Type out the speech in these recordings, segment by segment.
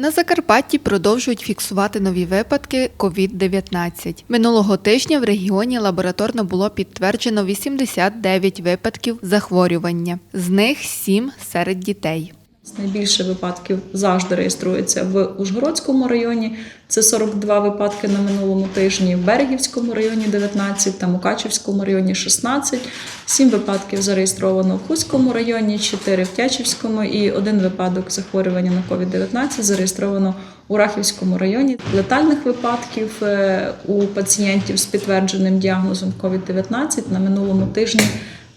На Закарпатті продовжують фіксувати нові випадки COVID-19. Минулого тижня в регіоні лабораторно було підтверджено 89 випадків захворювання, з них 7 серед дітей. Найбільше випадків завжди реєструється в Ужгородському районі. Це 42 випадки на минулому тижні, в Берегівському районі 19, та Мукачівському районі 16. 7 випадків зареєстровано в Хуському районі, 4 в Тячівському і один випадок захворювання на COVID-19 зареєстровано у Рахівському районі. Летальних випадків е, у пацієнтів з підтвердженим діагнозом COVID-19 на минулому тижні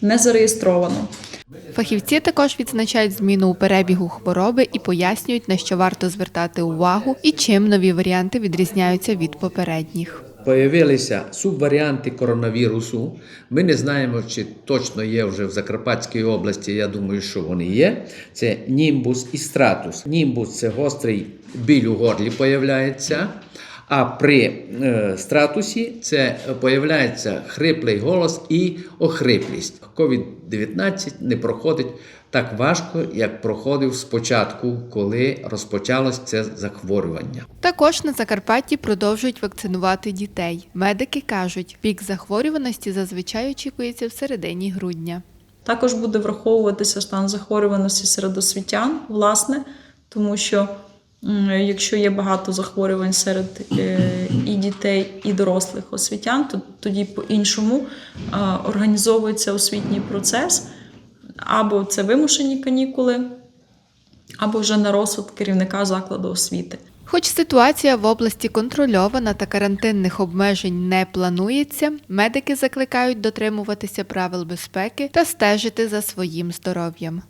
не зареєстровано. Фахівці також відзначають зміну у перебігу хвороби і пояснюють, на що варто звертати увагу і чим нові варіанти відрізняються від попередніх. Появилися субваріанти коронавірусу. Ми не знаємо, чи точно є вже в Закарпатській області. Я думаю, що вони є. Це німбус і стратус. Німбус це гострий біль у горлі появляється. А при е, стратусі це появляється хриплий голос і охриплість. COVID-19 не проходить так важко, як проходив спочатку, коли розпочалось це захворювання. Також на Закарпатті продовжують вакцинувати дітей. Медики кажуть, пік захворюваності зазвичай очікується в середині грудня. Також буде враховуватися стан захворюваності серед освітян, власне, тому що якщо є багато захворювань серед е, і дітей, і дорослих освітян, то тоді по-іншому організовується освітній процес, або це вимушені канікули, або вже на розсуд керівника закладу освіти. Хоч ситуація в області контрольована та карантинних обмежень не планується, медики закликають дотримуватися правил безпеки та стежити за своїм здоров'ям.